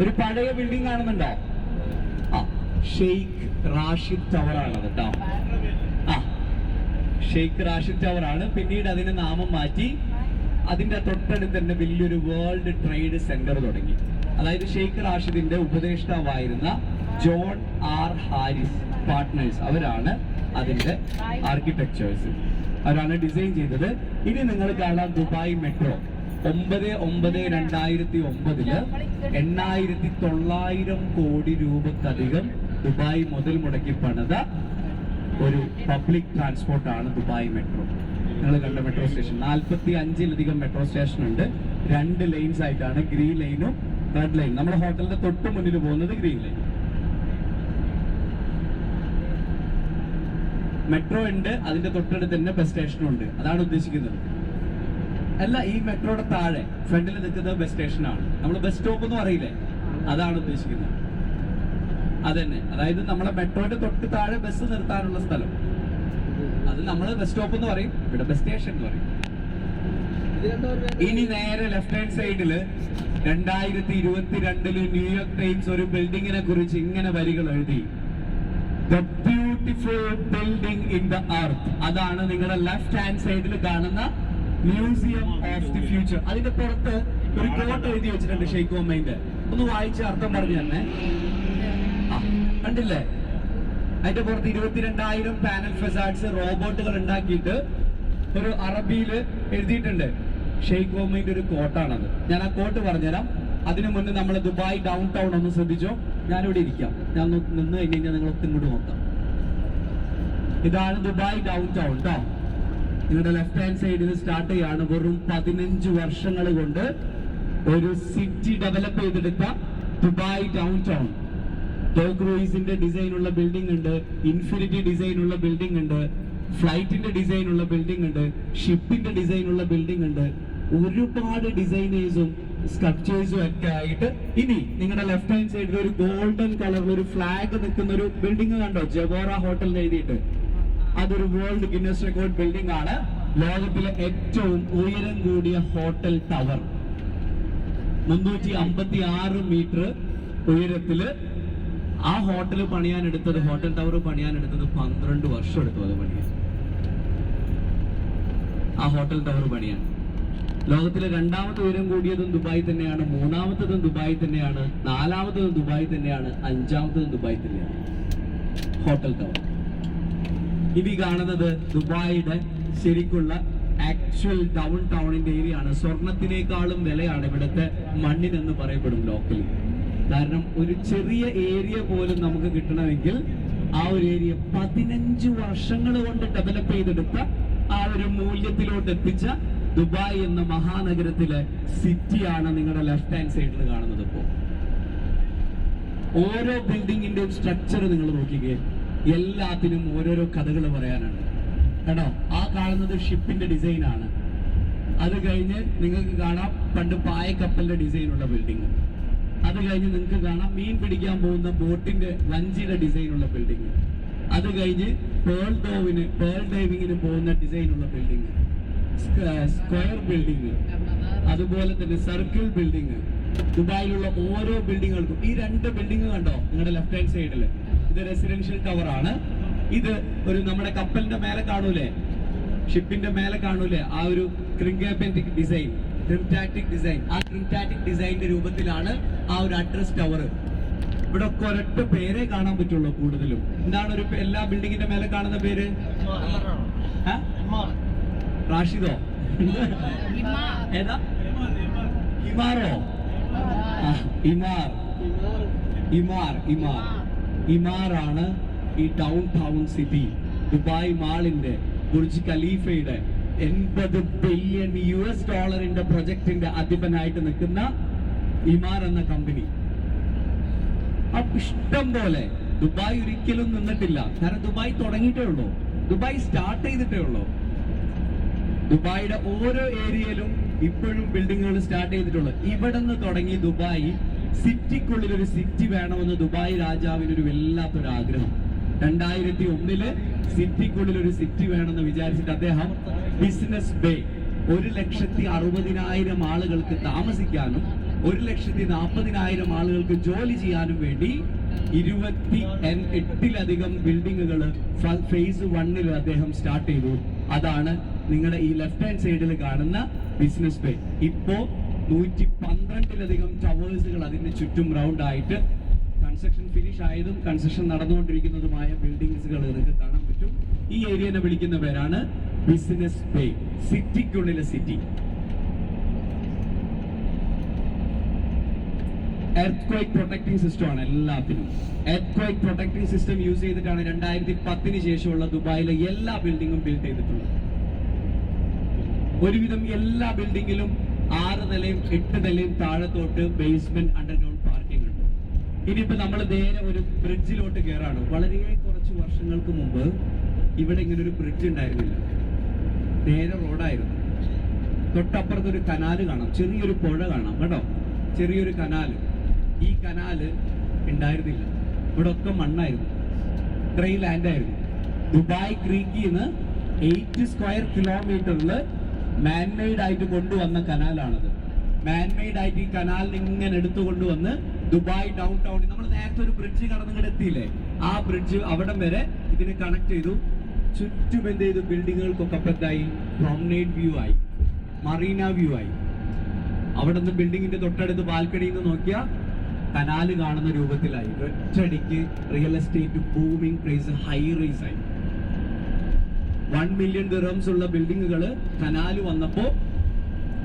ഒരു പഴയ ബിൽഡിംഗ് കാണുന്നുണ്ടോ? ഷെയ്ഖ് റാഷിദ് ടവർ ആണ് കേട്ടോ ഷെയ്ഖ് റാഷിദ് ടവർ ആണ്. പിന്നീട് അതിന് നാമം മാറ്റി അതിന്റെ തൊട്ടടുത്ത് തന്നെ വലിയൊരു വേൾഡ് ട്രേഡ് സെന്റർ തുടങ്ങി. അതായത് ഷെയ്ഖ് റാഷിദിന്റെ ഉപദേഷ്ടാവായിരുന്ന ജോൺ ആർ ഹാരിസ് പാർട്ട്നേഴ്സ് അവരാണ് അതിന്റെ ആർക്കിടെക്ചേഴ്സ് അവരാണ് ഡിസൈൻ ചെയ്തത്. ഇനി നിങ്ങൾ കാണാം ദുബായ് മെട്രോ ഒമ്പത് ഒമ്പത് രണ്ടായിരത്തി ഒമ്പതിൽ എണ്ണായിരത്തി തൊള്ളായിരം കോടി രൂപക്കധികം ദുബായ് മുതൽ മുടക്കി പണിത ഒരു പബ്ലിക് ട്രാൻസ്പോർട്ട് ആണ് ദുബായ് മെട്രോ. നിങ്ങൾ കണ്ട മെട്രോ സ്റ്റേഷൻ. നാൽപ്പത്തി അഞ്ചിലധികം മെട്രോ സ്റ്റേഷൻ ഉണ്ട് രണ്ട് ലൈൻസ് ആയിട്ടാണ് ഗ്രീൻ ലൈനും റെഡ് ലൈൻ നമ്മുടെ ഹോട്ടലിന്റെ തൊട്ട് മുന്നിൽ പോകുന്നത് ഗ്രീൻ ലൈൻ. മെട്രോ ഉണ്ട്. അതിന്റെ തൊട്ടടുത്ത് തന്നെ ബസ് സ്റ്റേഷനും ഉണ്ട് അതാണ് ഉദ്ദേശിക്കുന്നത്. അല്ല ഈ മെട്രോയുടെ താഴെ ഫ്രണ്ടിൽ നിൽക്കുന്നത് ബസ് സ്റ്റേഷനാണ് നമ്മൾ ബസ് സ്റ്റോപ്പ് എന്ന് പറയില്ലേ അതാണ് ഉദ്ദേശിക്കുന്നത്. അതന്നെ. അതായത് നമ്മളെ മെട്രോയുടെ തൊട്ട് താഴെ ബസ് നിർത്താനുള്ള സ്ഥലം. അത് നമ്മൾ ബസ് സ്റ്റോപ്പ് എന്ന് പറയും ഇവിടെ ബസ് സ്റ്റേഷൻ എന്ന് പറയും. ഇനി നേരെ ലെഫ്റ്റ് ഹാൻഡ് സൈഡിൽ രണ്ടായിരത്തി ഇരുപത്തിരണ്ടിൽ ന്യൂയോർക്ക് ടൈംസ് ഒരു ബിൽഡിങ്ങിനെ കുറിച്ച് ഇങ്ങനെ വരികൾ എഴുതി. The beautiful building in the earth അതാണ് നിങ്ങളുടെ ലെഫ്റ്റ് ഹാൻഡ് സൈഡിൽ കാണുന്ന മ്യൂസിയം ഓഫ് ദി ഫ്യൂച്ചർ അതിന്റെ പുറത്ത് ഒരു കോട്ട് എഴുതി വെച്ചിട്ടുണ്ട് ഷെയ്ഖ് ഒമ്മൈന്റെ ഒന്ന് വായിച്ച് അർത്ഥം പറഞ്ഞു തന്നെ. കണ്ടില്ലേ? അതിന്റെ പുറത്ത് ഇരുപത്തിരണ്ടായിരം പാനൽ ഫെസാഡ്സ് റോബോട്ടുകൾ ഉണ്ടാക്കിയിട്ട് ഒരു അറബിയിൽ എഴുതിയിട്ടുണ്ട്. ഷെയ്ഖ് ഒമ്മൈന്റെ ഒരു കോട്ടാണത് ഞാൻ ആ കോട്ട് പറഞ്ഞുതരാം. അതിനു മുന്നേ നമ്മൾ ദുബായ് ഡൗൺ ടൗൺ ഒന്ന് ശ്രദ്ധിച്ചോ? ഞാനിവിടെ ഇരിക്കാം. ഞാൻ നിന്ന് കഴിഞ്ഞ് കഴിഞ്ഞാൽ നിങ്ങളൊക്കെ ഇങ്ങോട്ട് നോക്കാം. ഇതാണ് ദുബായ് ഡൗൺ ടൗൺ കേട്ടോ നിങ്ങളുടെ ലെഫ്റ്റ് ഹാൻഡ് സൈഡിൽ സ്റ്റാർട്ട് ചെയ്യാണ്. വെറും പതിനഞ്ച് വർഷങ്ങൾ കൊണ്ട് ഒരു സിറ്റി ഡെവലപ്പ് ചെയ്തെടുത്ത ദുബായ് ഡൗൺ ടൗൺ ടോൾ ക്രൂയിസിന്റെ ഡിസൈൻ ഉള്ള ബിൽഡിംഗ് ഉണ്ട് ഇൻഫിനിറ്റി ഡിസൈൻ ഉള്ള ബിൽഡിംഗ് ഉണ്ട് ഫ്ലൈറ്റിന്റെ ഡിസൈൻ ഉള്ള ബിൽഡിംഗ് ഉണ്ട് ഷിപ്പിന്റെ ഡിസൈൻ ഉള്ള ബിൽഡിംഗ് ഉണ്ട്. ഒരുപാട് ഡിസൈനേഴ്സും സ്ട്രക്ചേഴ്സും ഒക്കെ ആയിട്ട് ഇനി നിങ്ങളുടെ ലെഫ്റ്റ് ഹാൻഡ് സൈഡിൽ ഒരു ഗോൾഡൻ കളറിൽ ഒരു ഫ്ലാഗ് നിൽക്കുന്ന ഒരു ബിൽഡിംഗ് കണ്ടോ? ജബോറ ഹോട്ടലിൽ എഴുതിയിട്ട് അതൊരു വേൾഡ് ഗിന്നസ് റെക്കോർഡ് ബിൽഡിംഗ് ആണ്. ലോകത്തിലെ ഏറ്റവും ഉയരം കൂടിയ ഹോട്ടൽ ടവർ മുന്നൂറ്റി അമ്പത്തി ആറ് മീറ്റർ ഉയരത്തിൽ ആ ഹോട്ടൽ പണിയാൻ എടുത്തത് ഹോട്ടൽ ടവർ പണിയാൻ എടുത്തത് പന്ത്രണ്ട് വർഷം എടുത്തു അത് പണിയാൻ. ആ ഹോട്ടൽ ടവർ പണിയാൻ. ലോകത്തിലെ രണ്ടാമത്തെ ഉയരം കൂടിയതും ദുബായ് തന്നെയാണ് മൂന്നാമത്തതും ദുബായ് തന്നെയാണ് നാലാമത്തതും ദുബായ് തന്നെയാണ് അഞ്ചാമത്തതും ദുബായ് തന്നെയാണ്. ഹോട്ടൽ ടവർ ഇത് കാണുന്നത് ദുബായിയുടെ ശരിക്കുള്ള ആക്ച്വൽ ഡൗൺ ടൗണിന്റെ ഏരിയ ആണ് സ്വർണത്തിനേക്കാളും വിലയാണ് ഇവിടുത്തെ മണ്ണിനെന്ന് പറയപ്പെടും ലോക്കലി കാരണം ഒരു ചെറിയ ഏരിയ പോലും നമുക്ക് കിട്ടണമെങ്കിൽ ആ ഒരു ഏരിയ പതിനഞ്ച് വർഷങ്ങൾ കൊണ്ട് ഡെവലപ്പ് ചെയ്തെടുത്ത ആ ഒരു മൂല്യത്തിലോട്ട് എത്തിച്ച ദുബായ് എന്ന മഹാനഗരത്തിലെ സിറ്റിയാണ് നിങ്ങളുടെ ലെഫ്റ്റ് ഹാൻഡ് സൈഡിൽ കാണുന്നത് ഇപ്പോ. ഓരോ ബിൽഡിങ്ങിന്റെയും സ്ട്രക്ചർ നിങ്ങൾ നോക്കിക്കേ. എല്ലാത്തിനും ഓരോരോ കഥകൾ പറയാനുണ്ട്. കേട്ടോ ആ കാണുന്നത് ഷിപ്പിന്റെ ഡിസൈനാണ്. അത് കഴിഞ്ഞ് നിങ്ങൾക്ക് കാണാം പണ്ട് പായക്കപ്പലിന്റെ ഡിസൈൻ ഉള്ള ബിൽഡിംഗ് അത് കഴിഞ്ഞ് നിങ്ങൾക്ക് കാണാം മീൻ പിടിക്കാൻ പോകുന്ന ബോട്ടിന്റെ വഞ്ചിയുടെ ഡിസൈനുള്ള ബിൽഡിംഗ് അത് കഴിഞ്ഞ് പേൾ ഡോവിന് പേൾ ഡൈവിങ്ങിന് പോകുന്ന ഡിസൈനുള്ള ബിൽഡിംഗ് സ്ക്വയർ ബിൽഡിംഗ് അതുപോലെ തന്നെ സർക്കിൾ ബിൽഡിംഗ് ദുബായിലുള്ള ഓരോ ബിൽഡിങ്ങുകൾക്കും ഈ രണ്ട് ബിൽഡിംഗ് കണ്ടോ? നിങ്ങളുടെ ലെഫ്റ്റ് ഹാൻഡ് സൈഡിൽ ഇത് റെസിഡൻഷ്യൽ ടവർ ആണ്. ഇത് ഒരു നമ്മുടെ കപ്പലിന്റെ മേലെ കാണൂലേ? ഷിപ്പിന്റെ മേലെ കാണൂലേ? ആ ഒരു ക്രിങ്കേപ്പന്റിക് ഡിസൈൻ ക്രിംറ്റാറ്റിക് ഡിസൈൻ ആ ക്രിംറ്റാറ്റിക് ഡിസൈനിന്റെ രൂപത്തിലാണ് ആ ഒരു അഡ്രസ് ടവർ ഇവിടെ ഒക്കെ ഒരൊറ്റ പേരേ കാണാൻ പറ്റുള്ളൂ കൂടുതലും. എന്താണ് ഒരു എല്ലാ ബിൽഡിങ്ങിന്റെ മേലെ കാണുന്ന പേര്? റാഷിദോ? ഏതാ? ഇമാറോ? ഇമാർ. Emaar Emaar. ഇമാറാണ് ഈ ഡൗൺ ടൗൺ സിറ്റി ദുബായ് മാളിന്റെ ബുർജ് ഖലീഫയുടെ എൺപത് ബില്യൺ യു എസ് ഡോളറിന്റെ പ്രൊജക്ടിന്റെ അധിപനായിട്ട് നിൽക്കുന്ന ഇമാർ എന്ന കമ്പനി ഇഷ്ടം പോലെ ദുബായ് ഒരിക്കലും നിന്നിട്ടില്ല. കാരണം ദുബായ് തുടങ്ങിയിട്ടേ ഉള്ളൂ. ദുബായ് സ്റ്റാർട്ട് ചെയ്തിട്ടേ ഉള്ളൂ. ദുബായിയുടെ ഓരോ ഏരിയയിലും ഇപ്പോഴും ബിൽഡിങ്ങുകൾ സ്റ്റാർട്ട് ചെയ്തിട്ടുള്ളൂ ഇവിടെ നിന്ന് തുടങ്ങി ദുബായ് സിറ്റിക്കുള്ളിൽ ഒരു സിറ്റി വേണമെന്ന് ദുബായ് രാജാവിന് ഒരു വല്ലാത്തൊരു ആഗ്രഹം രണ്ടായിരത്തി ഒന്നിൽ സിറ്റിക്കുള്ളിൽ ഒരു സിറ്റി വേണമെന്ന് വിചാരിച്ചിട്ട് അദ്ദേഹം ബിസിനസ് ബേ ഒരു ലക്ഷത്തി അറുപതിനായിരം ആളുകൾക്ക് താമസിക്കാനും ഒരു ലക്ഷത്തി നാൽപ്പതിനായിരം ആളുകൾക്ക് ജോലി ചെയ്യാനും വേണ്ടി ഇരുപത്തി എട്ടിലധികം ബിൽഡിങ്ങുകൾ ഫേസ് വണ്ണിൽ അദ്ദേഹം സ്റ്റാർട്ട് ചെയ്തു. അതാണ് നിങ്ങളുടെ ഈ ലെഫ്റ്റ് ഹാൻഡ് സൈഡിൽ കാണുന്ന ബിസിനസ് പേ ഇപ്പോ നൂറ്റി പന്ത്രണ്ടിലധികം ടവേഴ്സുകൾ അതിന് ചുറ്റും റൗണ്ട് ആയിട്ട് കൺസ്ട്രക്ഷൻ ഫിനിഷ് ആയതും കൺസ്ട്രക്ഷൻ നടന്നുകൊണ്ടിരിക്കുന്നതുമായ ബിൽഡിങ്സുകൾ നിങ്ങൾക്ക് കാണാൻ പറ്റും. ഈ ഏരിയനെ വിളിക്കുന്ന പേരാണ് ബിസിനസ് പേ സിറ്റിക്കുള്ളിലെ city. Earthquake protecting system ആണ് എല്ലാത്തിനും. Earthquake protecting system use ചെയ്തിട്ടാണ് രണ്ടായിരത്തി പത്തിന് ശേഷമുള്ള ദുബായിലെ എല്ലാ ബിൽഡിങ്ങും ബിൽഡ് ചെയ്തിട്ടുള്ളത്. ഒരുവിധം എല്ലാ ബിൽഡിങ്ങിലും ആറ് നിലയും എട്ട് നിലയും താഴത്തോട്ട് ബേസ്മെന്റ് അണ്ടർഗ്രൗണ്ട് പാർക്കിംഗ് ഉണ്ട്. ഇനിയിപ്പോ നമ്മൾ നേരെ ഒരു ബ്രിഡ്ജിലോട്ട് കയറാണ് വളരെ കുറച്ച് വർഷങ്ങൾക്ക് മുമ്പ് ഇവിടെ ഇങ്ങനെ ഒരു ബ്രിഡ്ജ് ഉണ്ടായിരുന്നില്ല. നേരെ റോഡായിരുന്നു തൊട്ടപ്പുറത്ത് ഒരു കനാല് കാണാം. ചെറിയൊരു പുഴ കാണാം കേട്ടോ. ചെറിയൊരു കനാല് ഈ കനാല് ഉണ്ടായിരുന്നില്ല. ഇവിടെ ഒക്കെ മണ്ണായിരുന്നു. ഡ്രൈ ലാൻഡ് ആയിരുന്നു. ദുബായ് ക്രീക്കിൽ നിന്ന് എയ്റ്റ് സ്ക്വയർ കിലോമീറ്ററിൽ മാൻമെയ്ഡ് ആയിട്ട് കൊണ്ടുവന്ന കനാലാണത്. മാൻമെയ്ഡ് ആയിട്ട് ഈ കനാലിന് ഇങ്ങനെ എടുത്തു കൊണ്ടുവന്ന് ദുബായ് ഡൗൺ ടൗണിൽ നമ്മൾ നേരത്തെ ഒരു ബ്രിഡ്ജ് കടന്നിങ്ങോട്ട് എത്തിയില്ലേ? ആ ബ്രിഡ്ജ് അവിടം വരെ ഇതിന് കണക്ട് ചെയ്തു. ചുറ്റും എന്ത് ചെയ്തു? ബിൽഡിങ്ങുകൾക്കൊക്കെ എന്തായി? പ്രോമിനേറ്റ് വ്യൂ ആയി. മറീന വ്യൂ ആയി. അവിടെ നിന്ന് ബിൽഡിങ്ങിന്റെ തൊട്ടടുത്ത് ബാൽക്കണിയിൽ നിന്ന് നോക്കിയാൽ കനാല് കാണുന്ന രൂപത്തിലായി. ഒറ്റടിക്ക് real estate booming price high rise ആയി. വൺ മില്യൺ ദിറംസ് ഉള്ള ബിൽഡിങ്ങുകൾ കനാല് വന്നപ്പോ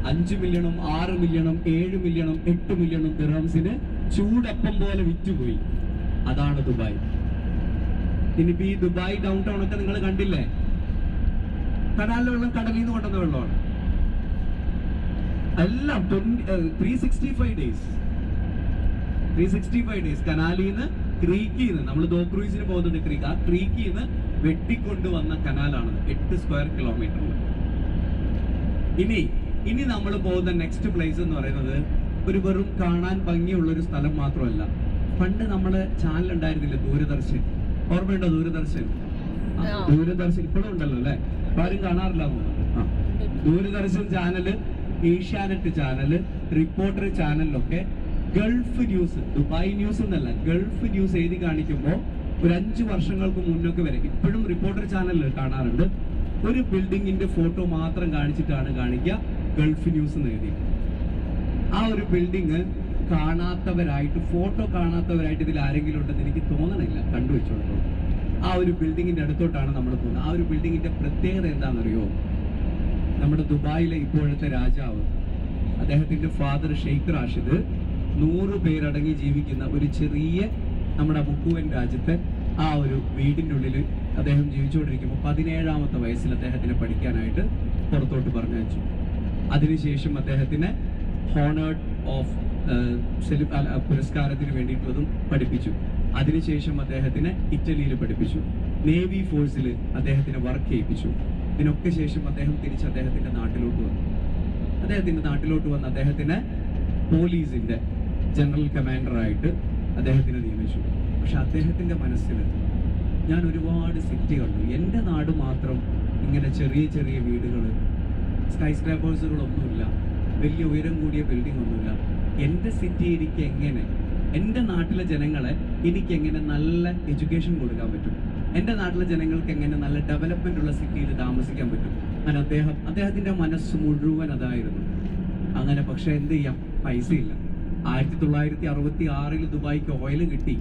അഞ്ച് മില്യണും ആറ് മില്യണും ഏഴ് മില്യണും എട്ട് മില്യണും ദിറംസിന് ചൂടപ്പം പോലെ വിറ്റുപോയി. അതാണ് ദുബായ്. ഇനിയിപ്പോ ഈ ദുബായ് ഡൗൺ ടൗൺ ഒക്കെ നിങ്ങൾ കണ്ടില്ലേ? കനാലിലെ വെള്ളം കടലിൽ നിന്ന് കൊണ്ടുവന്ന വെള്ളമാണ്. എല്ലാം three sixty five days three sixty five days ക്രീക്കിൽ നിന്ന് നമ്മൾ ദോ ക്രൂയിസിന് പോകുന്നുണ്ട് ക്രീക്ക്. ആ ക്രീക്കിൽ നിന്ന് വെട്ടിക്കൊണ്ട് വന്ന കനാലാണ് എട്ട് സ്ക്വയർ കിലോമീറ്ററിൽ ഇനി ഇനി നമ്മൾ പോകുന്ന നെക്സ്റ്റ് പ്ലേസ് എന്ന് പറയുന്നത് ഒരു വെറും കാണാൻ ഭംഗിയുള്ള ഒരു സ്ഥലം മാത്രമല്ല. പണ്ട് നമ്മുടെ ചാനൽ ഉണ്ടായിരുന്നില്ല ദൂരദർശൻ? ഓർമ്മയുണ്ടോ ദൂരദർശൻ. ദൂരദർശൻ ഇപ്പോഴും ഉണ്ടല്ലോ അല്ലെ? ആരും കാണാറില്ല Doordarshan channel Asianet channel Reporter ചാനലിലൊക്കെ Gulf News Dubai News എന്നല്ല ഗൾഫ് ന്യൂസ് എഴുതി കാണിക്കുമ്പോൾ ഒരു അഞ്ച് വർഷങ്ങൾക്ക് മുന്നൊക്കെ വരെ ഇപ്പോഴും റിപ്പോർട്ടർ ചാനലിൽ കാണാറുണ്ട്. ഒരു ബിൽഡിങ്ങിന്റെ ഫോട്ടോ മാത്രം കാണിച്ചിട്ടാണ് കാണിക്കുക. ഗൾഫ് ന്യൂസ് നേടി ആ ഒരു ബിൽഡിങ് കാണാത്തവരായിട്ട് ഫോട്ടോ കാണാത്തവരായിട്ട് ഇതിൽ ആരെങ്കിലും ഉണ്ടെന്ന് എനിക്ക് തോന്നണില്ല. കണ്ടുവെച്ചോളൂ ആ ഒരു ബിൽഡിങ്ങിന്റെ അടുത്തോട്ടാണ് നമ്മൾ പോകുന്നത്. ആ ഒരു ബിൽഡിങ്ങിന്റെ പ്രത്യേകത എന്താണെന്നറിയോ? നമ്മുടെ ദുബായിലെ ഇപ്പോഴത്തെ രാജാവ് അദ്ദേഹത്തിന്റെ ഫാദർ ഷെയ്ഖ് റാഷിദ് നൂറ് പേരടങ്ങി ജീവിക്കുന്ന ഒരു ചെറിയ നമ്മുടെ മുക്കുവൻ രാജ്യത്ത് ആ ഒരു വീടിന്റെ ഉള്ളിൽ അദ്ദേഹം ജീവിച്ചുകൊണ്ടിരിക്കുമ്പോൾ പതിനേഴാമത്തെ വയസ്സിൽ അദ്ദേഹത്തിന് പഠിക്കാനായിട്ട് പുറത്തോട്ട് പറഞ്ഞയച്ചു. അതിനുശേഷം അദ്ദേഹത്തിന് ഹോണേർഡ് ഓഫ് പുരസ്കാരത്തിന് വേണ്ടിയിട്ടുള്ളതും പഠിപ്പിച്ചു. അതിനുശേഷം അദ്ദേഹത്തിന് ഇറ്റലിയിൽ പഠിപ്പിച്ചു. നേവി ഫോഴ്സിൽ അദ്ദേഹത്തിന് വർക്ക് ചെയ്യിപ്പിച്ചു. ഇതിനൊക്കെ ശേഷം അദ്ദേഹം തിരിച്ച് അദ്ദേഹത്തിന്റെ നാട്ടിലോട്ട് വന്നു. അദ്ദേഹത്തിന്റെ നാട്ടിലോട്ട് വന്ന് അദ്ദേഹത്തിന് പോലീസിന്റെ ജനറൽ കമാൻഡറായിട്ട് അദ്ദേഹത്തിനെ നിയമിച്ചു. പക്ഷെ അദ്ദേഹത്തിന്റെ മനസ്സിൽ ഞാൻ ഒരുപാട് സിറ്റി കണ്ടു. എന്റെ നാട് മാത്രം ഇങ്ങനെ ചെറിയ ചെറിയ വീടുകൾ സ്കൈ സ്ക്രാപ്പേഴ്സുകളൊന്നുമില്ല വലിയ ഉയരം കൂടിയ ബിൽഡിംഗ് ഒന്നുമില്ല. എന്റെ സിറ്റി എനിക്ക് എങ്ങനെ എന്റെ നാട്ടിലെ ജനങ്ങളെ എനിക്ക് എങ്ങനെ നല്ല എഡ്യൂക്കേഷൻ കൊടുക്കാൻ പറ്റും? എന്റെ നാട്ടിലെ ജനങ്ങൾക്ക് എങ്ങനെ നല്ല ഡെവലപ്മെന്റ് ഉള്ള സിറ്റിയിൽ താമസിക്കാൻ പറ്റും? അങ്ങനെ അദ്ദേഹം അദ്ദേഹത്തിന്റെ മനസ്സ് മുഴുവൻ അതായിരുന്നു. അങ്ങനെ പക്ഷേ എന്ത് ചെയ്യാം? പൈസ ഇല്ല ആയിരത്തി തൊള്ളായിരത്തി അറുപത്തി ആറിൽ ദുബായിക്ക് ഓയിൽ കിട്ടി.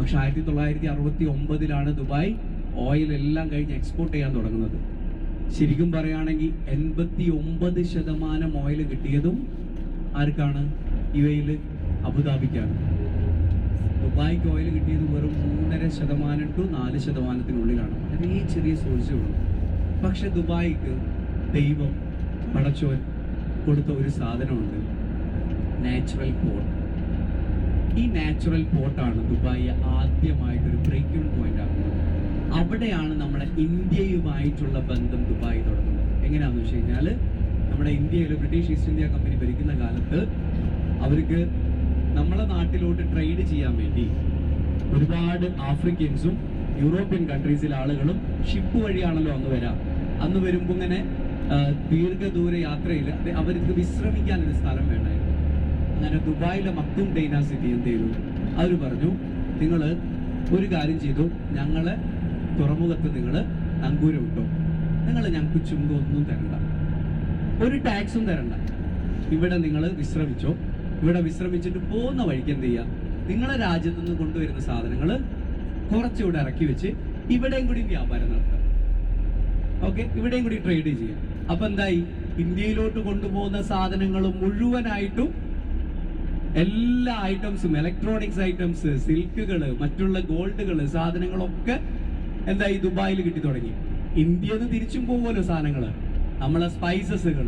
പക്ഷെ ആയിരത്തി തൊള്ളായിരത്തി അറുപത്തി ഒമ്പതിലാണ് ദുബായ് ഓയിൽ എല്ലാം കഴിഞ്ഞ് എക്സ്പോർട്ട് ചെയ്യാൻ തുടങ്ങുന്നത്. ശരിക്കും പറയുകയാണെങ്കിൽ എൺപത്തി ഒമ്പത് ശതമാനം ഓയിൽ കിട്ടിയതും ആർക്കാണ്? ഇവയിൽ അബുദാബിക്കാണ്. ദുബായ്ക്ക് ഓയിൽ കിട്ടിയത് വെറും മൂന്നര ശതമാനം ടു നാല് ശതമാനത്തിനുള്ളിലാണ്. വളരെ ചെറിയ സോഴ്സേ പക്ഷെ ദുബായിക്ക് ദൈവം പടച്ചോൻ കൊടുത്ത ഒരു സാധനമുണ്ട്. നാച്ചുറൽ പോർട്ട് ഈ നാച്ചുറൽ പോർട്ടാണ് ദുബായി ആദ്യമായിട്ടൊരു ബ്രേക്ക് ബ്രേക്കിംഗ് പോയിന്റ് ആകുന്നത് അവിടെയാണ് നമ്മുടെ ഇന്ത്യയുമായിട്ടുള്ള ബന്ധം ദുബായി തുടങ്ങുന്നത്. എങ്ങനെയാണെന്ന് വെച്ച് കഴിഞ്ഞാൽ നമ്മുടെ ഇന്ത്യയിൽ ബ്രിട്ടീഷ് ഈസ്റ്റ് ഇന്ത്യ കമ്പനി ഭരിക്കുന്ന കാലത്ത് അവർക്ക് നമ്മളെ നാട്ടിലോട്ട് ട്രേഡ് ചെയ്യാൻ വേണ്ടി ഒരുപാട് ആഫ്രിക്കൻസും യൂറോപ്യൻ കൺട്രീസിലെ ആളുകളും ഷിപ്പ് വഴിയാണല്ലോ അന്ന് വരാം. അന്ന് വരുമ്പോൾ ഇങ്ങനെ ദീർഘദൂര യാത്രയിൽ അവർക്ക് വിശ്രമിക്കാൻ ഒരു സ്ഥലം വേണമായിരുന്നു. അങ്ങനെ ദുബായിലെ മക്തും ഡൈന സിറ്റി എന്ത് ചെയ്തു? അവർ പറഞ്ഞു നിങ്ങൾ ഒരു കാര്യം ചെയ്തു. ഞങ്ങളെ തുറമുഖത്ത് നിങ്ങൾ നങ്കൂരം ഇട്ടോ. നിങ്ങൾ ഞങ്ങൾക്ക് ചുങ്കം ഒന്നും തരണ്ട. ഒരു ടാക്സും തരണ്ട. ഇവിടെ നിങ്ങൾ വിശ്രമിച്ചോ. ഇവിടെ വിശ്രമിച്ചിട്ട് പോകുന്ന വഴിക്ക് എന്ത് ചെയ്യുക നിങ്ങളെ രാജ്യത്തു നിന്ന് കൊണ്ടുവരുന്ന സാധനങ്ങൾ കുറച്ചുകൂടെ ഇറക്കി വെച്ച് ഇവിടെയും കൂടി വ്യാപാരം നടത്തുക ഓക്കെ? ഇവിടെയും കൂടി ട്രേഡ് ചെയ്യാം. അപ്പൊ എന്തായി? ഇന്ത്യയിലോട്ട് കൊണ്ടുപോകുന്ന സാധനങ്ങൾ മുഴുവനായിട്ടും എല്ലാ ഐറ്റംസും ഇലക്ട്രോണിക്സ് ഐറ്റംസ് സിൽക്കുകൾ മറ്റുള്ള ഗോൾഡുകൾ സാധനങ്ങളൊക്കെ എന്തായി ദുബായിൽ കിട്ടി തുടങ്ങി. ഇന്ത്യയിൽ നിന്ന് തിരിച്ചും പോകുമല്ലോ സാധനങ്ങൾ നമ്മളെ സ്പൈസസുകൾ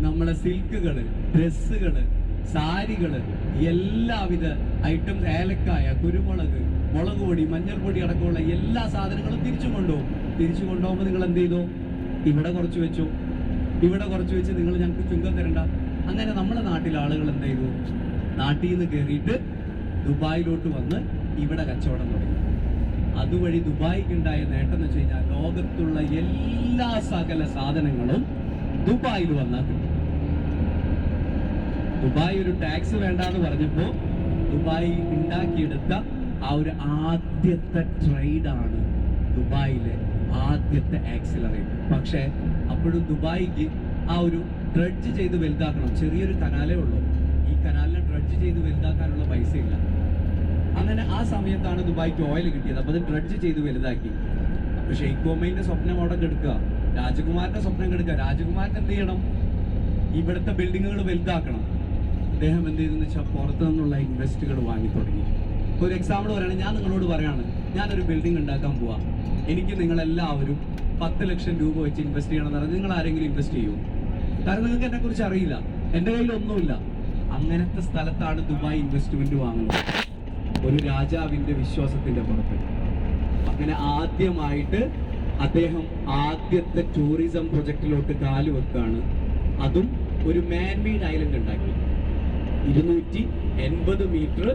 നമ്മളെ സിൽക്കുകൾ ഡ്രസ്സുകൾ സാരികൾ എല്ലാവിധ ഐറ്റംസ് ഏലക്കായ കുരുമുളക് മുളക് പൊടി മഞ്ഞൾപ്പൊടി അടക്കമുള്ള എല്ലാ സാധനങ്ങളും തിരിച്ചു കൊണ്ടുപോകും. തിരിച്ചു കൊണ്ടുപോകുമ്പോൾ നിങ്ങൾ എന്ത് ചെയ്തു? ഇവിടെ കുറച്ച് വെച്ചു. ഇവിടെ കുറച്ച് വെച്ച് നിങ്ങൾ ഞങ്ങൾക്ക് ചുങ്കം തരണ്ട. അങ്ങനെ നമ്മുടെ നാട്ടിലെ ആളുകൾ എന്ത് ചെയ്തു? നാട്ടിൽ നിന്ന് കയറിയിട്ട് ദുബായിലോട്ട് വന്ന് ഇവിടെ കച്ചവടം തുടങ്ങി. അതുവഴി ദുബായിക്ക് ഉണ്ടായ നേട്ടം എന്ന് വെച്ച് കഴിഞ്ഞാൽ ലോകത്തുള്ള എല്ലാ സകല സാധനങ്ങളും ദുബായിൽ വന്നാൽ കിട്ടും. ദുബായ് ഒരു ടാക്സ് വേണ്ടാന്ന് പറഞ്ഞപ്പോ ദുബായ് ഉണ്ടാക്കിയെടുത്ത ആ ഒരു ആദ്യത്തെ ട്രേഡാണ് ദുബായിലെ ആദ്യത്തെ ആക്സിലറേറ്റർ പക്ഷേ അപ്പോഴും ദുബായിക്ക് ആ ഒരു ഡ്രഡ്ജ് ചെയ്ത് വലുതാക്കണം. ചെറിയൊരു കനാലേ ഉള്ളൂ. ഈ കനാലിനെ ഡ്രഡ്ജ് ചെയ്ത് വലുതാക്കാനുള്ള പൈസ ഇല്ല അങ്ങനെ ആ സമയത്താണ് ദുബായ്ക്ക് ഓയിൽ കിട്ടിയത്. അപ്പൊ അത് ഡ്രഡ്ജ് ചെയ്ത് വലുതാക്കി. അപ്പൊ ഷെയ്ഖ് ഒമൈന്റെ സ്വപ്നം അവിടെ കെടുക്കുക രാജകുമാരന്റെ സ്വപ്നം കെടുക്കുക രാജകുമാരൻ എന്ത് ചെയ്യണം? ഇവിടുത്തെ ബിൽഡിങ്ങുകൾ വലുതാക്കണം. അദ്ദേഹം എന്ത് ചെയ്തെന്ന് വെച്ചാൽ പുറത്തു നിന്നുള്ള ഇൻവെസ്റ്റുകൾ വാങ്ങി തുടങ്ങി. ഒരു എക്സാമ്പിൾ പറയുകയാണെങ്കിൽ ഞാൻ നിങ്ങളോട് പറയാണ്. ഞാനൊരു ബിൽഡിംഗ് ഉണ്ടാക്കാൻ പോവാ. എനിക്ക് നിങ്ങളെല്ലാവരും പത്ത് ലക്ഷം രൂപ വെച്ച് ഇൻവെസ്റ്റ് ചെയ്യണം എന്ന് പറഞ്ഞാൽ നിങ്ങൾ ആരെങ്കിലും ഇൻവെസ്റ്റ് ചെയ്യൂ? കാരണം നിങ്ങൾക്ക് എന്നെ കുറിച്ച് അറിയില്ല. എന്റെ കയ്യിൽ ഒന്നുമില്ല. അങ്ങനത്തെ സ്ഥലത്താണ് ദുബായ് ഇൻവെസ്റ്റ്മെന്റ് വാങ്ങുന്നത്. ഒരു രാജാവിന്റെ വിശ്വാസത്തിന്റെ പുറത്ത്. അങ്ങനെ ആദ്യമായിട്ട് അദ്ദേഹം ആദ്യത്തെ ടൂറിസം പ്രൊജക്ടിലോട്ട് കാൽ വെക്കാണ്. അതും ഒരു മാൻമെയ്ഡ് ഐലൻഡ് ഉണ്ടാക്കി ഇരുന്നൂറ്റി എൺപത് മീറ്റർ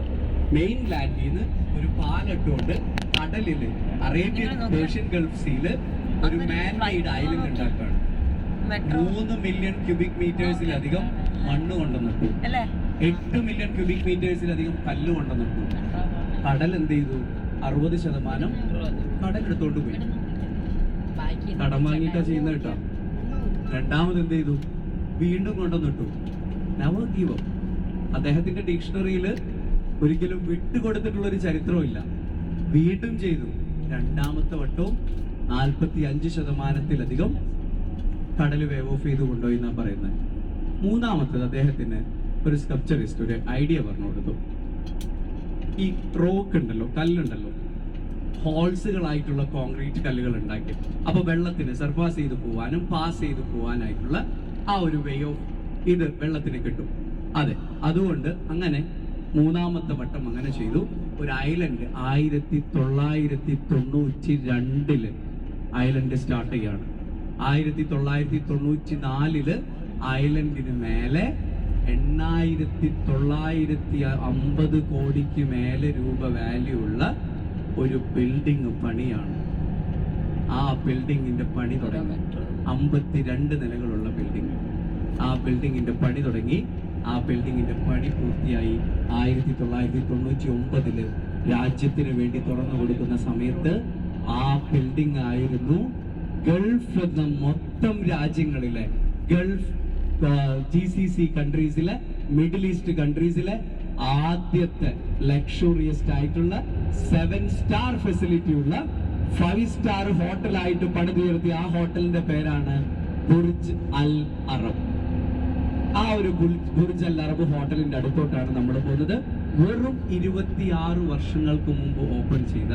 മെയിൻ ലാൻഡിൽ നിന്ന് ഒരു പാലട്ടുകൊണ്ട് കടലിൽ അറേബ്യൻ പേർഷ്യൻ ഗൾഫ് സീൽ ഒരു മാൻമെയ്ഡ് ഐലൻഡ് ഉണ്ടാക്കുകയാണ് മൂന്ന് മില്യൺ ക്യൂബിക് മീറ്റേഴ്സിലധികം മണ്ണ് കൊണ്ടുവന്നിട്ടു അല്ലേ? എട്ട് മില്യൺ ക്യൂബിക് മീറ്റേഴ്സിലധികം കല്ല് കൊണ്ടുവന്നിട്ടു കടൽ എന്ത് ചെയ്തു? അറുപത് ശതമാനം കടലെടുത്തോണ്ട് പോയി. കടം വാങ്ങിയിട്ടാ ചെയ്യുന്ന കേട്ടോ. രണ്ടാമത് എന്ത് ചെയ്തു? വീണ്ടും കൊണ്ടുവന്നിട്ടു നവ ഗീവം അദ്ദേഹത്തിന്റെ ഡിക്ഷണറിയിൽ ഒരിക്കലും വിട്ടുകൊടുത്തിട്ടുള്ള ഒരു ചരിത്രമില്ല വീണ്ടും ചെയ്തു. രണ്ടാമത്തെ വട്ടവും നാൽപ്പത്തി അഞ്ച് ശതമാനത്തിലധികം കടൽ വേവ് ഓഫ് ചെയ്ത് കൊണ്ടുപോയി എന്നാ പറയുന്നത്. മൂന്നാമത്തത് അദ്ദേഹത്തിന് ഒരു സ്കൾപ്ചറിസ്റ്റ് ഒരു ഐഡിയ പറഞ്ഞു കൊടുത്തു. ഈ റോക്ക് ഉണ്ടല്ലോ കല്ലുണ്ടല്ലോ ഹോൾസുകളായിട്ടുള്ള കോൺക്രീറ്റ് കല്ലുകൾ ഉണ്ടാക്കി. അപ്പൊ വെള്ളത്തിന് സർഫാസ് ചെയ്ത് പോവാനും പാസ് ചെയ്ത് പോവാനായിട്ടുള്ള ആ ഒരു വേ ഓഫ് ഇത് വെള്ളത്തിന് കിട്ടും. അതെ അതുകൊണ്ട് അങ്ങനെ മൂന്നാമത്തെ വട്ടം അങ്ങനെ ചെയ്തു. ഒരു ഐലൻഡ് ആയിരത്തി തൊള്ളായിരത്തി തൊണ്ണൂറ്റി രണ്ടിൽ ഐലൻഡ് സ്റ്റാർട്ട് ചെയ്യാണ്. ആയിരത്തി തൊള്ളായിരത്തി തൊണ്ണൂറ്റി നാലിൽ ഐലൻഡിന് മേലെ എണ്ണായിരത്തി തൊള്ളായിരത്തി അമ്പത് കോടിക്ക് മേലെ രൂപ വാല്യൂ ഉള്ള ഒരു ബിൽഡിംഗ് പണിയാണ്. ആ ബിൽഡിങ്ങിന്റെ പണി തുടങ്ങി അമ്പത്തിരണ്ട് നിലകളുള്ള ബിൽഡിംഗ് ആ ബിൽഡിങ്ങിന്റെ പണി തുടങ്ങി ആ ബിൽഡിങ്ങിന്റെ പണി പൂർത്തിയായി ആയിരത്തി തൊള്ളായിരത്തി തൊണ്ണൂറ്റി ഒമ്പതിൽ രാജ്യത്തിന് വേണ്ടി തുറന്നു കൊടുക്കുന്ന സമയത്ത് ആ ബിൽഡിംഗ് ആയിരുന്നു ഗൾഫ് എന്ന മൊത്തം രാജ്യങ്ങളിലെ ഗൾഫ് ജി സി സി കൺട്രീസിലെ മിഡിൽ ഈസ്റ്റ് കൺട്രീസിലെ ആദ്യത്തെ ലക്ഷറിയസ്റ്റ് ആയിട്ടുള്ള സെവൻ സ്റ്റാർ ഫെസിലിറ്റി ഉള്ള ഫൈവ് സ്റ്റാർ ഹോട്ടലായിട്ട് പണിതുയർത്തിയ ആ ഹോട്ടലിന്റെ പേരാണ് ബുർജ് അൽ അറബ് ആ ഒരു ബുർജ് അൽ അറബ് ഹോട്ടലിന്റെ അടുത്തോട്ടാണ് നമ്മൾ പോകുന്നത്. വെറും ഇരുപത്തിയാറ് വർഷങ്ങൾക്ക് മുമ്പ് ഓപ്പൺ ചെയ്ത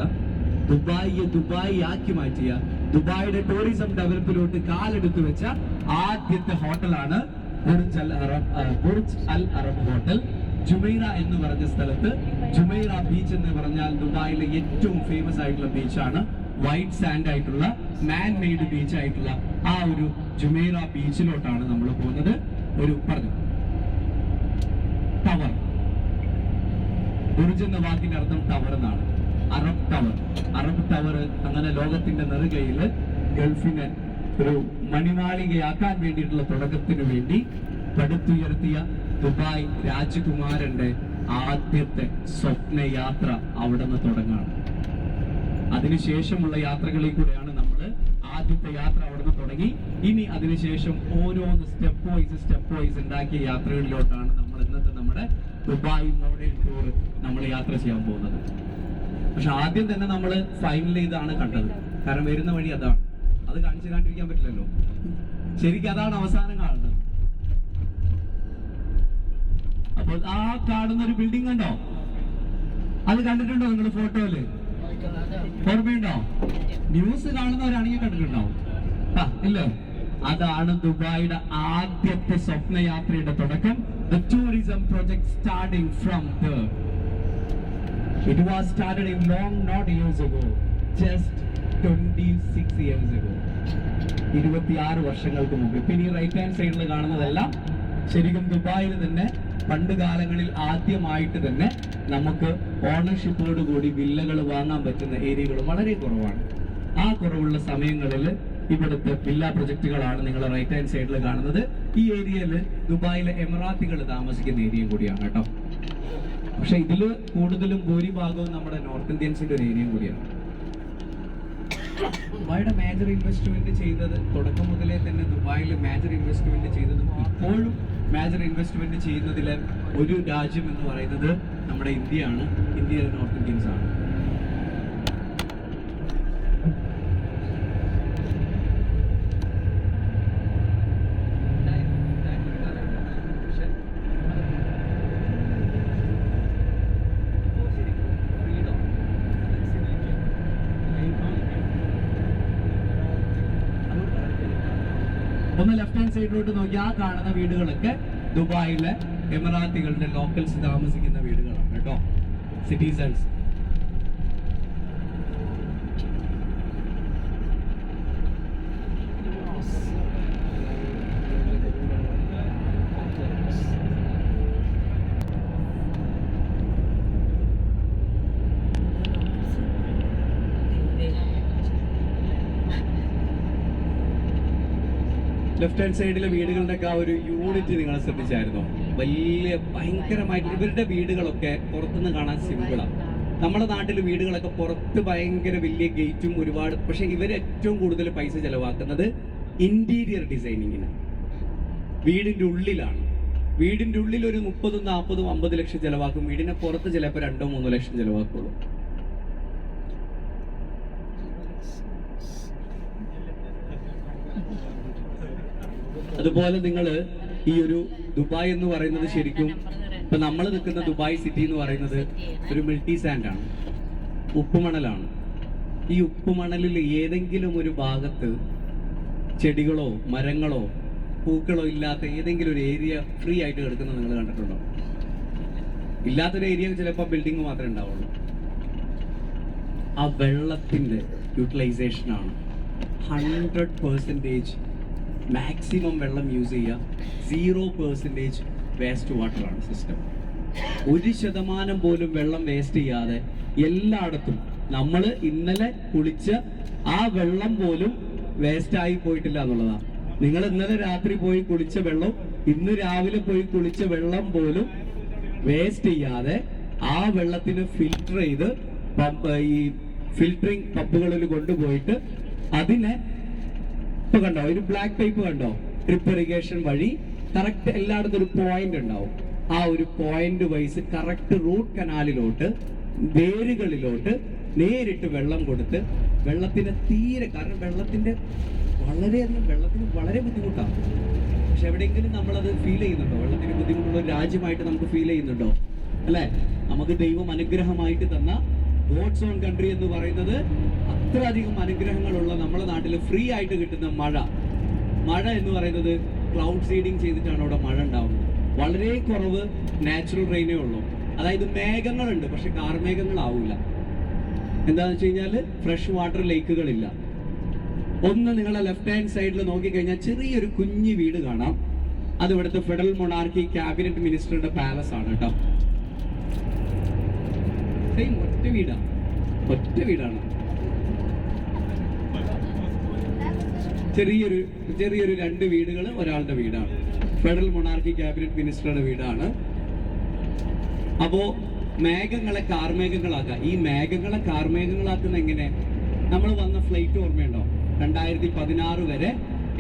ദുബായിയെ ദുബായി ആക്കി മാറ്റിയ ദുബായിയുടെ ടൂറിസം ഡെവലപ്പിലോട്ട് കാലെടുത്തു വെച്ച ആദ്യത്തെ ഹോട്ടലാണ് Burj Al Arab Burj Al Arab hotel. Jumeirah എന്ന് പറഞ്ഞ സ്ഥലത്ത് ജുമൈറ ബീച്ച് എന്ന് പറഞ്ഞാൽ ദുബായിലെ ഏറ്റവും ഫേമസ് ആയിട്ടുള്ള ബീച്ചാണ് വൈറ്റ് സാൻഡ് ആയിട്ടുള്ള മാൻ മെയ്ഡ് ബീച്ച് ആയിട്ടുള്ള ആ ഒരു ജുമൈറ ബീച്ചിലോട്ടാണ് നമ്മൾ പോകുന്നത്. ഒരു പറഞ്ഞു? ടവർ ബുർജ് എന്ന വാക്കിന്റെ അർത്ഥം ടവർ എന്നാണ്. Arab tower. അറബ് ടവർ അങ്ങനെ ലോകത്തിന്റെ നെറുകയിൽ ഗൾഫിനെ ഒരു മണിമാളികയാക്കാൻ വേണ്ടിയിട്ടുള്ള തുടക്കത്തിന് വേണ്ടി പടുത്തുയർത്തിയ ദുബായ് രാജകുമാരന്റെ ആദ്യത്തെ സ്വപ്നയാത്ര അവിടെ നിന്ന് തുടങ്ങാണ്. അതിനുശേഷമുള്ള യാത്രകളിൽ കൂടെയാണ് നമ്മൾ ആദ്യത്തെ യാത്ര അവിടെ നിന്ന് തുടങ്ങി. ഇനി അതിനുശേഷം ഓരോന്ന് സ്റ്റെപ്പ് വൈസ് സ്റ്റെപ്പ് വൈസ് ഉണ്ടാക്കിയ യാത്രകളിലോട്ടാണ് നമ്മൾ ഇന്നത്തെ നമ്മുടെ ദുബായ് മോഡൽ ടൂർ നമ്മൾ യാത്ര ചെയ്യാൻ പോകുന്നത്. പക്ഷെ ആദ്യം തന്നെ നമ്മൾ ഫൈനൽ ചെയ്താണ് കണ്ടത്. കാരണം വരുന്ന വഴി അതാണ്. അത് കാണിച്ചു കാണ്ടിരിക്കാൻ പറ്റില്ലല്ലോ. ശരിക്കും അതാണ് അവസാനം കാണുന്നത്. അപ്പോൾ ആ കാണുന്ന ഒരു ബിൽഡിംഗ് കണ്ടോ? അത് കണ്ടിട്ടുണ്ടോ നിങ്ങൾ ഫോട്ടോയിൽ? ഓർമ്മയുണ്ടോ? ന്യൂസ് കാണുന്നവരാണെങ്കിൽ കണ്ടിട്ടുണ്ടോ? ആ ഇല്ലേ? അതാണ് ദുബായിയുടെ ആദ്യത്തെ സ്വപ്നയാത്രയുടെ തുടക്കം. The tourism project starting from the It was started in long not years ago, just 26 years ago. ഇരുപത്തിയാറ് വർഷങ്ങൾക്ക് മുമ്പ്. ഇപ്പൊ ഇനി റൈറ്റ് ഹാൻഡ് സൈഡിൽ കാണുന്നതെല്ലാം ശരിക്കും ദുബായിൽ തന്നെ പണ്ട് കാലങ്ങളിൽ ആദ്യമായിട്ട് തന്നെ നമുക്ക് ഓണർഷിപ്പോട് കൂടി വില്ലകൾ വാങ്ങാൻ പറ്റുന്ന ഏരിയകൾ വളരെ കുറവാണ്. ആ കുറവുള്ള സമയങ്ങളിൽ ഇവിടുത്തെ വില്ല പ്രൊജക്ടുകളാണ് നിങ്ങൾ റൈറ്റ് ഹാൻഡ് സൈഡിൽ കാണുന്നത്. ഈ ഏരിയയിൽ ദുബായിലെ എമിറാത്തികൾ താമസിക്കുന്ന ഏരിയയും കൂടിയാണ് കേട്ടോ. പക്ഷെ ഇതിൽ കൂടുതലും ഭൂരിഭാഗവും നമ്മുടെ നോർത്ത് ഇന്ത്യൻസിന്റെ ഒരു ഏരിയയും കൂടിയാണ്. ദുബായിയുടെ മേജർ ഇൻവെസ്റ്റ്മെന്റ് ചെയ്തത് തുടക്കം മുതലേ തന്നെ ദുബായിൽ മേജർ ഇൻവെസ്റ്റ്മെന്റ് ചെയ്തതും ഇപ്പോഴും മേജർ ഇൻവെസ്റ്റ്മെന്റ് ചെയ്യുന്നതിലെ ഒരു രാജ്യം എന്ന് പറയുന്നത് നമ്മുടെ ഇന്ത്യയാണ്. ഇന്ത്യയിലെ നോർത്ത് ഇന്ത്യൻസ് ആണ് ഒന്ന് ലെഫ്റ്റ് ഹാൻഡ് സൈഡിലോട്ട് നോക്കി ആ കാണുന്ന വീടുകളൊക്കെ ദുബായിലെ എമിറാത്തികളുടെ ലോക്കൽസ് താമസിക്കുന്ന വീടുകളാണ് കേട്ടോ. സിറ്റിസൺസ് ലെഫ്റ്റ് ഹാൻഡ് സൈഡിലെ വീടുകളുടെ ഒക്കെ ആ ഒരു യൂണിറ്റ് നിങ്ങൾ ശ്രദ്ധിച്ചായിരുന്നു? വലിയ ഭയങ്കരമായിട്ട് ഇവരുടെ വീടുകളൊക്കെ പുറത്തുനിന്ന് കാണാൻ സിമ്പിളാണ് നമ്മുടെ നാട്ടിൽ വീടുകളൊക്കെ പുറത്ത് ഭയങ്കര വലിയ ഗേറ്റും ഒരുപാട് പക്ഷെ ഇവർ ഏറ്റവും കൂടുതൽ പൈസ ചെലവാക്കുന്നത് ഇന്റീരിയർ ഡിസൈനിങ്ങിന് വീടിന്റെ ഉള്ളിലാണ്. വീടിന്റെ ഉള്ളിൽ ഒരു മുപ്പതും നാൽപ്പതും അമ്പത് ലക്ഷം ചിലവാക്കും. വീടിനെ പുറത്ത് ചിലപ്പോൾ രണ്ടോ മൂന്നോ ലക്ഷം ചെലവാക്കുള്ളൂ. അതുപോലെ നിങ്ങൾ ഈ ഒരു ദുബായ് എന്ന് പറയുന്നത് ശരിക്കും ഇപ്പൊ നമ്മൾ നിൽക്കുന്ന ദുബായ് സിറ്റി എന്ന് പറയുന്നത് ഒരു മിൾട്ടി സാൻഡ് ആണ് ഉപ്പുമണലാണ്. ഈ ഉപ്പുമണലിൽ ഏതെങ്കിലും ഒരു ഭാഗത്ത് ചെടികളോ മരങ്ങളോ പൂക്കളോ ഇല്ലാത്ത ഏതെങ്കിലും ഒരു ഏരിയ ഫ്രീ ആയിട്ട് കിടക്കുന്നത് നിങ്ങൾ കണ്ടിട്ടുണ്ടോ? ഇല്ലാത്തൊരു ഏരിയ ചിലപ്പോൾ ബിൽഡിംഗ് മാത്രമേ ഉണ്ടാവുള്ളൂ. ആ വെള്ളത്തിന്റെ യൂട്ടിലൈസേഷനാണ്. ഹൺഡ്രഡ് പെർസെന്റേജ് മാക്സിമം വെള്ളം യൂസ് ചെയ്യുക സീറോ പെർസെന്റേജ് വേസ്റ്റ് വാട്ടറാണ് സിസ്റ്റം ഒരു ശതമാനം പോലും വെള്ളം വേസ്റ്റ് ചെയ്യാതെ എല്ലായിടത്തും നമ്മൾ ഇന്നലെ കുളിച്ച ആ വെള്ളം പോലും വേസ്റ്റ് ആയി പോയിട്ടില്ല എന്നുള്ളതാണ് നിങ്ങൾ ഇന്നലെ രാത്രി പോയി കുളിച്ച വെള്ളം ഇന്ന് രാവിലെ പോയി കുളിച്ച വെള്ളം പോലും വേസ്റ്റ് ചെയ്യാതെ ആ വെള്ളത്തിന് ഫിൽട്ടർ ചെയ്ത് ഈ ഫിൽറ്ററിങ് പമ്പുകളിൽ കൊണ്ടുപോയിട്ട് അതിനെ ഇപ്പൊ കണ്ടോ ഒരു ബ്ലാക്ക് പൈപ്പ് കണ്ടോ? ഡ്രിപ്പ് ഇറിഗേഷൻ വഴി കറക്റ്റ് എല്ലായിടത്തും ഒരു പോയിന്റ് ഉണ്ടാവും. ആ ഒരു പോയിന്റ് വൈസ് കറക്റ്റ് റൂട്ട് കനാലിലോട്ട് വേരുകളിലോട്ട് നേരിട്ട് വെള്ളം കൊടുത്ത് വെള്ളത്തിന്റെ തീരെ കാരണം വെള്ളത്തിന്റെ വളരെയധികം വെള്ളത്തിന് വളരെ ബുദ്ധിമുട്ടാണ്. പക്ഷെ എവിടെയെങ്കിലും നമ്മളത് ഫീൽ ചെയ്യുന്നുണ്ടോ? വെള്ളത്തിന് ബുദ്ധിമുട്ടുള്ള ഒരു രാജ്യമായിട്ട് നമുക്ക് ഫീൽ ചെയ്യുന്നുണ്ടോ? അല്ലെ? നമുക്ക് ദൈവം അനുഗ്രഹമായിട്ട് തന്ന ഗോഡ്സ് ഓൺ കൺട്രി എന്ന് പറയുന്നത് അത്രയധികം അനുഗ്രഹങ്ങളുള്ള നമ്മുടെ നാട്ടിൽ ഫ്രീ ആയിട്ട് കിട്ടുന്ന മഴ. മഴ എന്ന് പറയുന്നത് ക്ലൗഡ് സീഡിങ് ചെയ്തിട്ടാണ് അവിടെ മഴ ഉണ്ടാവുന്നത്. വളരെ കുറവ് നാച്ചുറൽ റെയിനേ ഉള്ളൂ. അതായത് മേഘങ്ങളുണ്ട് പക്ഷെ കാർമേഘങ്ങളാവില്ല എന്താണെന്ന് വെച്ച് കഴിഞ്ഞാൽ ഫ്രഷ് വാട്ടർ ലേക്കുകളില്ല ഒന്ന് നിങ്ങളെ ലെഫ്റ്റ് ഹാൻഡ് സൈഡിൽ നോക്കിക്കഴിഞ്ഞാൽ ചെറിയൊരു കുഞ്ഞു വീട് കാണാം. അത് ഇവിടുത്തെ ഫെഡറൽ മൊണാർക്കി ക്യാബിനറ്റ് മിനിസ്റ്ററുടെ പാലസ് ആണ് കേട്ടോ. ഒറ്റ വീടാണ് ഒറ്റ വീടാണ്. ചെറിയൊരു ചെറിയൊരു രണ്ട് വീടുകൾ ഒരാളുടെ വീടാണ്. ഫെഡറൽ മൊണാർക്കി ക്യാബിനറ്റ് മിനിസ്റ്ററുടെ വീടാണ്. അപ്പോ മേഘങ്ങളെ കാർമേഘങ്ങളാക്കുക ഈ മേഘങ്ങളെ കാർമേഘങ്ങളാക്കുന്ന എങ്ങനെ? നമ്മൾ വന്ന ഫ്ലൈറ്റ് ഓർമ്മയുണ്ടോ? രണ്ടായിരത്തി പതിനാറ് വരെ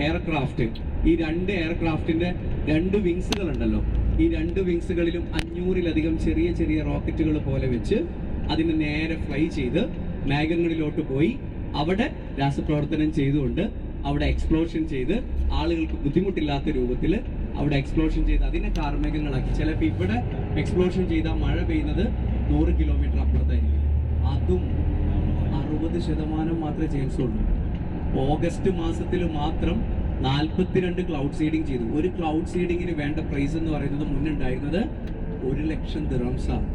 എയർക്രാഫ്റ്റ്. ഈ രണ്ട് എയർക്രാഫ്റ്റിന്റെ രണ്ട് വിങ്സുകൾ ഉണ്ടല്ലോ ഈ രണ്ട് വിങ്സുകളിലും അഞ്ഞൂറിലധികം ചെറിയ ചെറിയ റോക്കറ്റുകൾ പോലെ വെച്ച് അതിന് നേരെ ഫ്ലൈ ചെയ്ത് മേഘങ്ങളിലോട്ട് പോയി അവിടെ രാസപ്രവർത്തനം ചെയ്തുകൊണ്ട് അവിടെ എക്സ്പ്ലോഷൻ ചെയ്ത് ആളുകൾക്ക് ബുദ്ധിമുട്ടില്ലാത്ത രൂപത്തിൽ അവിടെ എക്സ്പ്ലോഷൻ ചെയ്ത് അതിനെ കാർമേഘങ്ങളാക്കി. ചിലപ്പോൾ ഇവിടെ എക്സ്പ്ലോഷൻ ചെയ്താൽ മഴ പെയ്യുന്നത് നൂറ് കിലോമീറ്റർ അപ്പുറത്തായിരിക്കും. അതും അറുപത് ശതമാനം മാത്രമേ ചാൻസ് ഉള്ളൂ. ഓഗസ്റ്റ് മാസത്തിൽ മാത്രം നാൽപ്പത്തിരണ്ട് ക്ലൗഡ് സീഡിങ് ചെയ്തു. ഒരു ക്ലൗഡ് സീഡിങ്ങിന് വേണ്ട പ്രൈസ് എന്ന് പറയുന്നത് മുന്നുണ്ടായിരുന്നത് ഒരു ലക്ഷം ദിറംസാണ്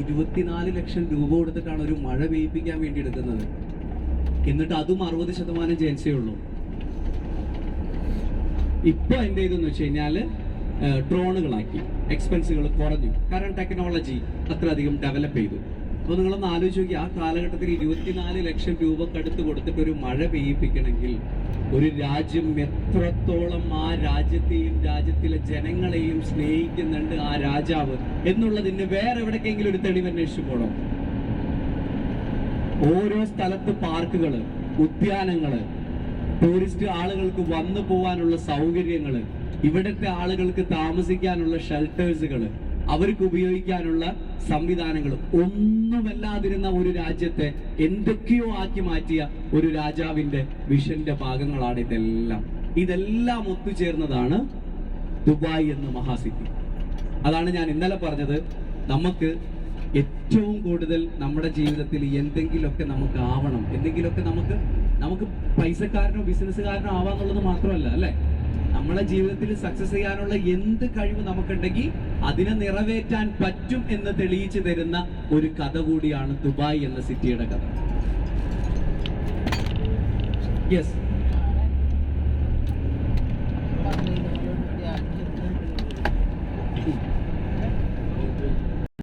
ഇരുപത്തിനാല് ലക്ഷം രൂപ കൊടുത്തിട്ടാണ് ഒരു മഴ പെയ്യിപ്പിക്കാൻ വേണ്ടി എടുക്കുന്നത്. എന്നിട്ട് അതും അറുപത് ശതമാനം ചാൻസേ ഉള്ളൂ. ഇപ്പൊ എന്ത് ചെയ്തെന്ന് വെച്ച് കഴിഞ്ഞാൽ ഡ്രോണുകളാക്കി. എക്സ്പെൻസുകൾ കുറഞ്ഞു. കാരണം ടെക്നോളജി അത്രയധികം ഡെവലപ്പ് ചെയ്തു. അപ്പോൾ നിങ്ങളൊന്ന് ആലോചിച്ച് നോക്കി ആ കാലഘട്ടത്തിൽ ഇരുപത്തിനാല് ലക്ഷം രൂപ രൂപക്കടുത്ത് കൊടുത്തിട്ട് ഒരു മഴ പെയ്യിപ്പിക്കണമെങ്കിൽ ഒരു രാജ്യം എത്രത്തോളം ആ രാജ്യത്തെയും രാജ്യത്തിലെ ജനങ്ങളെയും സ്നേഹിക്കുന്നുണ്ട് ആ രാജാവ് എന്നുള്ളതിന് വേറെ എവിടേക്കെങ്കിലും ഒരു തെളിവ് അന്വേഷിച്ചു പോകണം ഓരോ സ്ഥലത്ത് പാർക്കുകൾ ഉദ്യാനങ്ങൾ ടൂറിസ്റ്റ് ആളുകൾക്ക് വന്നു പോവാനുള്ള സൗകര്യങ്ങൾ ഇവിടുത്തെ ആളുകൾക്ക് താമസിക്കാനുള്ള ഷെൽട്ടേഴ്സുകൾ അവർക്ക് ഉപയോഗിക്കാനുള്ള സംവിധാനങ്ങൾ ഒന്നുമല്ലാതിരുന്ന ഒരു രാജ്യത്തെ എന്തൊക്കെയോ ആക്കി മാറ്റിയ ഒരു രാജാവിന്റെ വിഷന്റെ ഭാഗങ്ങളാണ് ഇതെല്ലാം. ഇതെല്ലാം ഒത്തുചേർന്നതാണ് ദുബായ് എന്ന മഹാസിറ്റി. അതാണ് ഞാൻ ഇന്നലെ പറഞ്ഞത്. നമുക്ക് ഏറ്റവും കൂടുതൽ നമ്മുടെ ജീവിതത്തിൽ എന്തെങ്കിലുമൊക്കെ നമുക്ക് ആവണം. എന്തെങ്കിലുമൊക്കെ നമുക്ക് നമുക്ക് പൈസക്കാരനോ ബിസിനസ്സുകാരനോ ആവാന്നുള്ളത് മാത്രമല്ല അല്ലെ? നമ്മളെ ജീവിതത്തിൽ സക്സസ് ചെയ്യാനുള്ള എന്ത് കഴിവ് നമുക്കുണ്ടെങ്കിൽ അതിനെ നിറവേറ്റാൻ പറ്റും എന്ന് തെളിയിച്ചു തരുന്ന ഒരു കഥ കൂടിയാണ് ദുബായ് എന്ന സിറ്റിയുടെ കഥ. യെസ്